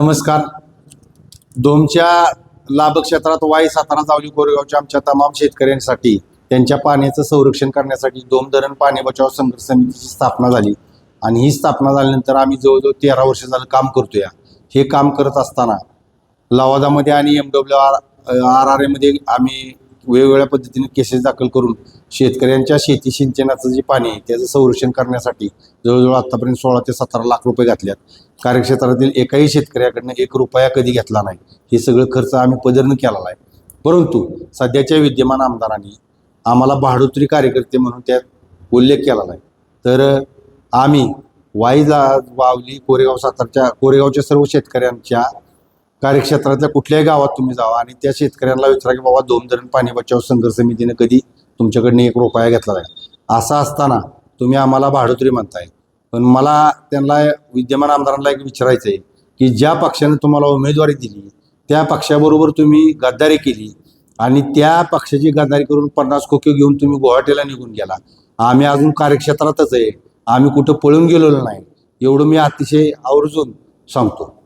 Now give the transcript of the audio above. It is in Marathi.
नमस्कार. दोमच्या लाभ क्षेत्रात वाई सातारा जावली कोरेगावच्या आमच्या तमाम शेतकऱ्यांसाठी त्यांच्या पाण्याचं संरक्षण करण्यासाठी दोम धरण पाणी बचाव संघर्ष समितीची स्थापना झाली. आणि ही स्थापना झाल्यानंतर आम्ही जवळजवळ तेरा वर्ष झालं काम करतोय. हे काम करत असताना लवादामध्ये आणि M W R R R एमध्ये आम्ही वेगवेगळ्या पद्धतीने केसेस दाखल करून शेतकऱ्यांच्या शेती सिंचनाचं जे पाणी आहे त्याचं संरक्षण करण्यासाठी जवळजवळ आत्तापर्यंत सोळा ते सतरा लाख रुपये घातल्यात. कार्यक्षेत्रातील एकाही शेतकऱ्याकडनं एक रुपया कधी घेतला नाही. हे सगळं खर्च आम्ही पदरनं केलेला आहे. परंतु सध्याच्या विद्यमान आमदारांनी आम्हाला भाडोत्री कार्यकर्ते म्हणून त्यात उल्लेख केलेला आहे. तर आम्ही वाईला वावली कोरेगाव सातारच्या कोरेगावच्या सर्व शेतकऱ्यांच्या कार्यक्षेत्रातल्या कुठल्याही गावात तुम्ही जावा आणि त्या शेतकऱ्यांना विचारा की बाबा दोन धरण पाणी बचाव संघर्ष समितीने कधी तुमच्याकडनं एक रुपया घेतला असा असताना तुम्ही आम्हाला भाडोत्री म्हणताय. पण मला त्यांना विद्यमान आमदारांना एक विचारायचं आहे की ज्या पक्षाने तुम्हाला उमेदवारी दिली त्या पक्षाबरोबर तुम्ही गद्दारी केली आणि त्या पक्षाची गद्दारी करून पन्नास खोके घेऊन तुम्ही गुवाहाटीला निघून गेला. आम्ही अजून कार्यक्षेत्रातच आहे. आम्ही कुठं पळून गेलेलो नाही. एवढं मी अतिशय आवर्जून सांगतो.